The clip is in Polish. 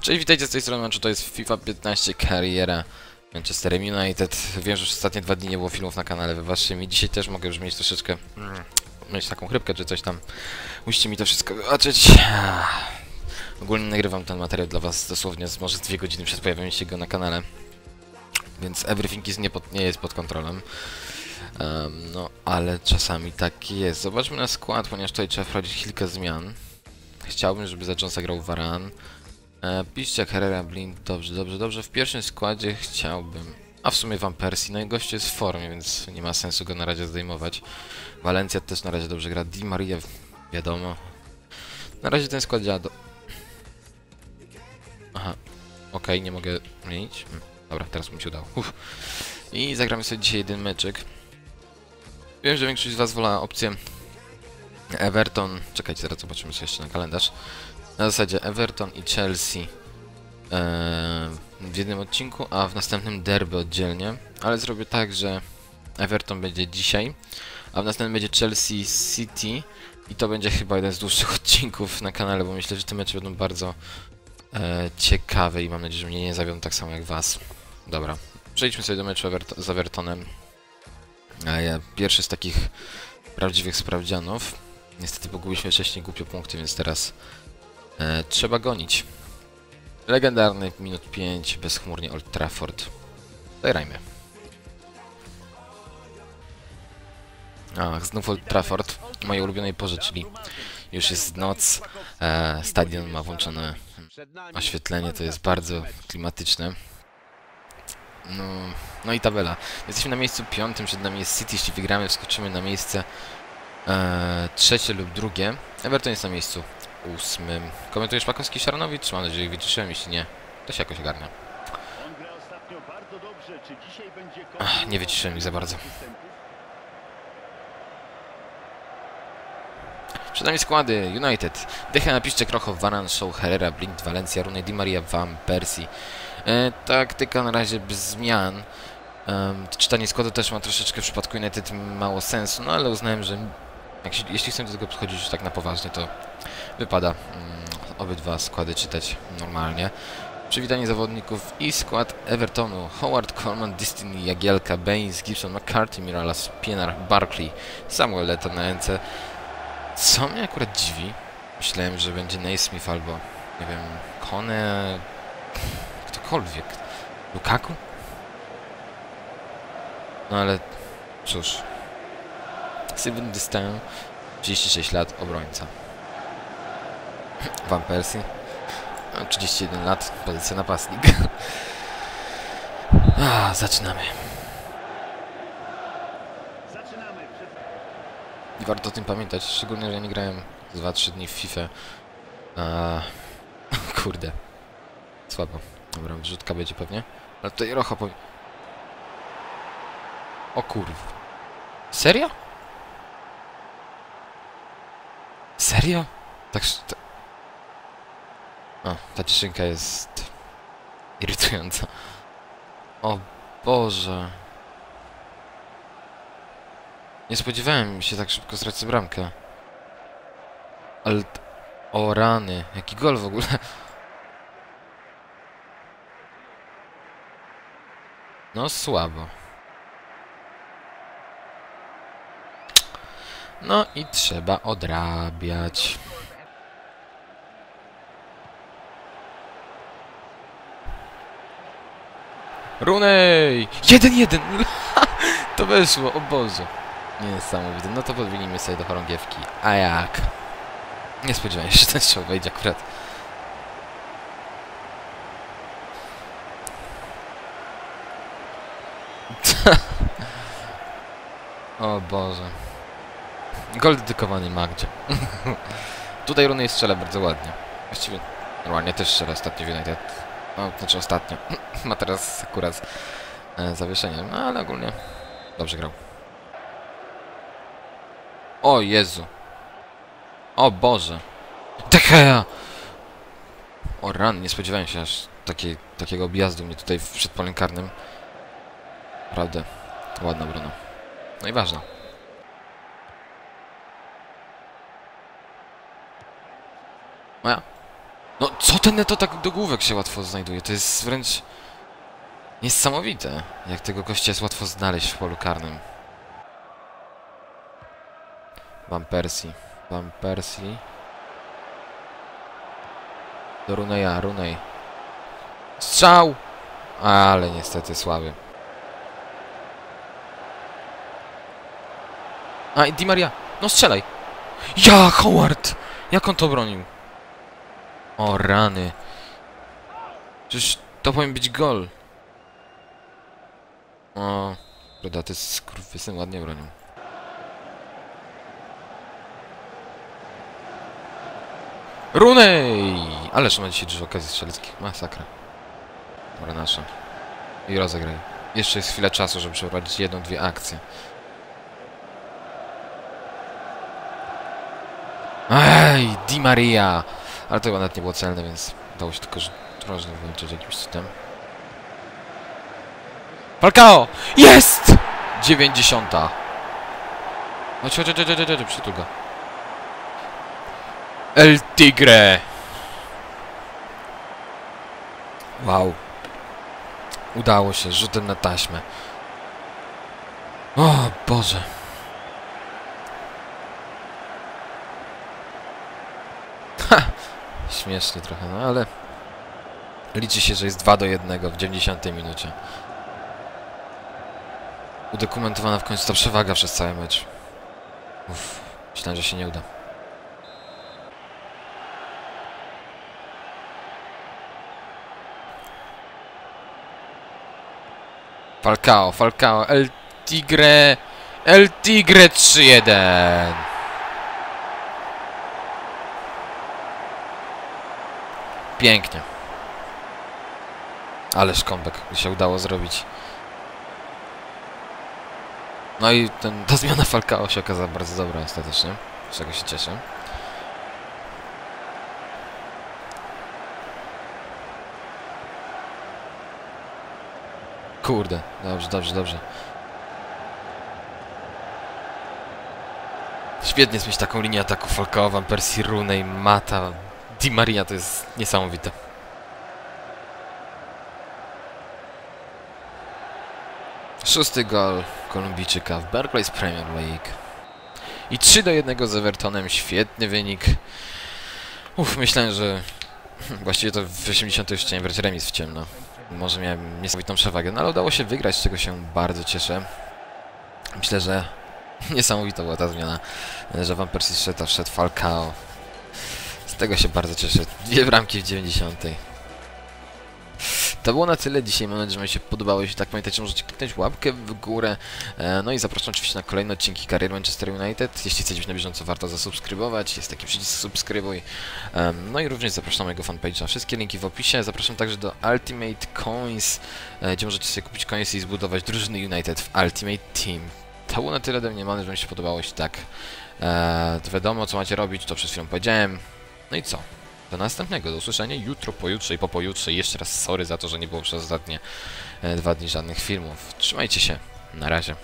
Cześć, witajcie z tej strony Manchu, to jest FIFA 15 kariera Manchesterem United. Wiem, że już ostatnie dwa dni nie było filmów na kanale, wybaczcie mi. Dzisiaj też mogę już mieć troszeczkę... Mm, mieć taką chrypkę czy coś tam. Musicie mi to wszystko wybaczyć. Ogólnie nagrywam ten materiał dla was dosłownie z może dwie godziny przed pojawieniem się go na kanale. Więc everything is nie, pod, nie jest pod kontrolą. Um, no, ale czasami tak jest. Zobaczmy na skład, ponieważ tutaj trzeba wprowadzić kilka zmian. Chciałbym, żeby za Jonesa grał Varan. E, Piszcie Herrera, Blind, dobrze, dobrze, dobrze. W pierwszym składzie chciałbym... A w sumie Van Persie, no i goście jest w formie, więc nie ma sensu go na razie zdejmować. Valencia też na razie dobrze gra. Di Maria, wiadomo. Na razie ten skład działa do... Aha, okej, nie mogę zmienić. Hmm, Dobra, teraz mi się udało. Uff. I zagramy sobie dzisiaj jeden meczek. Wiem, że większość z was wola opcję Everton. Czekajcie, zaraz zobaczymy sobie jeszcze na kalendarz. Na zasadzie Everton i Chelsea eee, w jednym odcinku, a w następnym derby oddzielnie. Ale zrobię tak, że Everton będzie dzisiaj, a w następnym będzie Chelsea City i to będzie chyba jeden z dłuższych odcinków na kanale, bo myślę, że te mecze będą bardzo e, ciekawe i mam nadzieję, że mnie nie zawiodą tak samo jak was. Dobra, przejdźmy sobie do meczu Everto z Evertonem. E, pierwszy z takich prawdziwych sprawdzianów. Niestety pogubiliśmy wcześniej głupio punkty, więc teraz e, trzeba gonić. Legendarny minut 5, bezchmurnie Old Trafford. Zagrajmy. Ach, znów Old Trafford, mojej ulubionej porze, czyli już jest noc. E, stadion ma włączone oświetlenie, to jest bardzo klimatyczne. No, no i tabela. Jesteśmy na miejscu piątym, przed nami jest City. Jeśli wygramy, wskoczymy na miejsce e, trzecie lub drugie. Everton jest na miejscu ósmym. Komentujesz Pakowski Szarnowicz? Mam nadzieję, że wyciszyłem. Jeśli nie, to się jakoś ogarnia. Ach, nie wyciszyłem ich za bardzo. Przed nami składy United. Decha napiszcie Krochow, Varan, Show, Herrera, Blind, Valencia, Rooney, Di Maria, Van Persie. E, taktyka na razie bez zmian. Um, czytanie składu też ma troszeczkę w przypadku United mało sensu, no ale uznałem, że jak się, jeśli chcę do tego podchodzić już tak na poważnie, to wypada um, obydwa składy czytać normalnie. Przywitanie zawodników i skład Evertonu. Howard, Coleman, Destiny, Jagielka, Baines, Gibson, McCarthy, Miralas, Pienar, Barkley, Samuel Leto na ręce. Co mnie akurat dziwi, myślałem, że będzie Naismith albo, nie wiem, Kone, ktokolwiek. Lukaku? No ale cóż. Steven Distin, 36 lat, obrońca. Van Persie, no, 31 lat, pozycja napastnik. A, zaczynamy. I warto o tym pamiętać, szczególnie, że ja nie grałem 2-3 dni w FIFA. A, kurde. Słabo. Dobra, wrzutka będzie pewnie. Ale tutaj Rocha powie... O kurw. Serio? Serio? Tak... ta- O, ta cieszynka jest... irytująca. O Boże. Nie spodziewałem się tak szybko stracić bramkę. Ale... O rany, jaki gol w ogóle. No słabo. No i trzeba odrabiać. Runej! Jeden, jeden! to weszło, o Boże. Niesamowite. No to podwinimy sobie do chorągiewki. A jak? Nie spodziewałem się, że ten strzał wejdzie akurat. O Boże. Gol dedykowany Magdzie. Tutaj Runej strzela bardzo ładnie. Właściwie normalnie też strzela ostatnio w United. No, znaczy ostatnio. Ma teraz akurat e, zawieszenie, no ale ogólnie dobrze grał. O Jezu. O Boże. De Gea! O ran, nie spodziewałem się aż takiej, takiego objazdu mnie tutaj w przedpolem karnym. Naprawdę, ładna obrona. No i ważna. Moja. No, co ten to tak do główek się łatwo znajduje? To jest wręcz... Niesamowite, jak tego gościa jest łatwo znaleźć w polu karnym. Van Persie. Van Persie. Do Runeya, Runej. Strzał! Ale niestety słaby. A, Di Maria. No strzelaj! Ja, Howard! Jak on to bronił? O, rany. Przecież to powinien być gol. O, jest skurwysyn ładnie bronił. Runej! Ależ ma dzisiaj dużo okazji strzeleckich. Masakra. Dobra, nasza. I rozegraj. Jeszcze jest chwilę czasu, żeby przeprowadzić jedną, dwie akcje. Ej, Di Maria! Ale to chyba nawet nie było celne, więc dało się tylko, że drożnie włączyć jakimś cudem. Falcao! Jest! 90. Chodź, chodź, chodź, chodź, chodź, chodź. El Tigre! Wow. Udało się, rzutem na taśmę. O Boże. Ha! Śmiesznie trochę, no ale... Liczy się, że jest 2 do 1 w 90 minucie. Udokumentowana w końcu ta przewaga przez cały mecz. Uff, myślałem, że się nie uda. Falcao, Falcao, El Tigre, El Tigre 3-1. Pięknie. Ależ comeback się udało zrobić. No i ten, ta zmiana Falcao się okazała bardzo dobra ostatecznie, z czego się cieszę. Kurde, dobrze, dobrze, dobrze. Świetnie jest mieć taką linię ataku Falcao, Van Persie, Rooney, Mata, Di Maria, to jest niesamowite. Szósty gol Kolumbijczyka w Barclays Premier League. I 3 do 1 z Evertonem, świetny wynik. Uff, myślałem, że właściwie to w 80 już chciałem brać remis w ciemno. Może miałem niesamowitą przewagę, no ale udało się wygrać, z czego się bardzo cieszę. Myślę, że niesamowita była ta zmiana, że Van Persie wszedł, a wszedł Falcao. Z tego się bardzo cieszę. Dwie bramki w 90. To było na tyle dzisiaj. Mam nadzieję, że Wam się podobało. Jeśli tak pamiętajcie, możecie kliknąć łapkę w górę. E, no i zapraszam oczywiście na kolejne odcinki kariery Manchester United. Jeśli chcecie być na bieżąco, warto zasubskrybować. Jest taki przycisk subskrybuj. E, no i również zapraszam mojego fanpage'a. Wszystkie linki w opisie. Zapraszam także do Ultimate Coins, e, gdzie możecie sobie kupić coinsy i zbudować drużyny United w Ultimate Team. To było na tyle ode mnie. Mam nadzieję, że Wam się podobało. Jeśli tak, to wiadomo, co macie robić. To przed chwilą powiedziałem. No i co? Do następnego, do usłyszenia jutro, pojutrze i po pojutrze. Jeszcze raz sorry za to, że nie było przez ostatnie e, dwa dni żadnych filmów. Trzymajcie się, na razie.